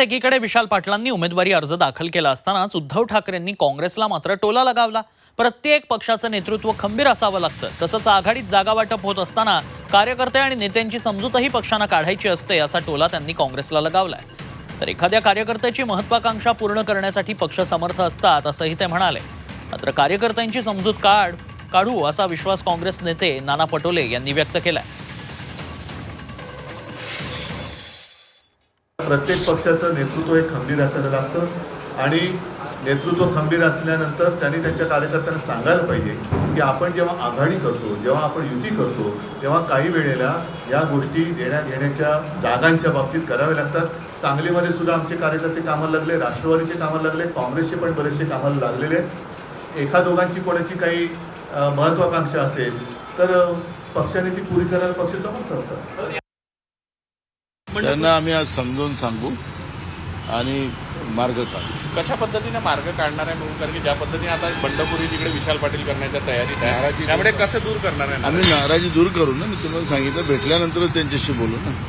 एकीकडे विशाल पाटलांनी उमेदवारी अर्ज दाखल केला असतानाच उद्धव ठाकरेंनी काँग्रेसला मात्र टोला लगावला. प्रत्येक पक्षाचं नेतृत्व खंबीर असावं लागतं. तसंच आघाडीत जागा वाटप होत असताना कार्यकर्ते आणि नेत्यांची समजूतही पक्षांना काढायची असते असा टोला त्यांनी काँग्रेसला लगावलाय. तर एखाद्या कार्यकर्त्याची महत्वाकांक्षा पूर्ण करण्यासाठी पक्ष समर्थ असतात असंही ते म्हणाले. मात्र कार्यकर्त्यांची समजूत काढ काढू असा विश्वास काँग्रेस नेते नाना पटोले यांनी व्यक्त केलाय. प्रत्येक पक्षाचं नेतृत्व हे खंबीर असायला लागतं आणि नेतृत्व खंबीर असल्यानंतर त्यांनी त्यांच्या कार्यकर्त्यांना सांगायला पाहिजे की आपण जेव्हा आघाडी करतो जेव्हा आपण युती करतो तेव्हा काही वेळेला या गोष्टी देण्या घेण्याच्या जागांच्या बाबतीत कराव्या लागतात. सांगलीमध्ये सुद्धा आमचे कार्यकर्ते कामाला लागले राष्ट्रवादीचे कामाला लागले काँग्रेसचे पण बरेचसे कामाला लागलेले आहेत. एका दोघांची कोणाची काही महत्त्वाकांक्षा महत्वाकांक्षा असेल तर पक्षाने ती पुरी करायला पक्ष समर्थ असतात. त्यांना आम्ही आज समजावून सांगू आणि मार्ग काढू. कशा पद्धतीने मार्ग काढणार आहे म्हणून? कारण की ज्या पद्धतीने आता बंडखोरी तिकडे विशाल पाटील करण्याच्या तयारीत आहे नाराजी- त्यामुळे कसं दूर करणार आहे? आम्ही नाराजी दूर करू ना. मी तुम्हाला सांगितलं भेटल्यानंतरच त्यांच्याशी बोलू ना.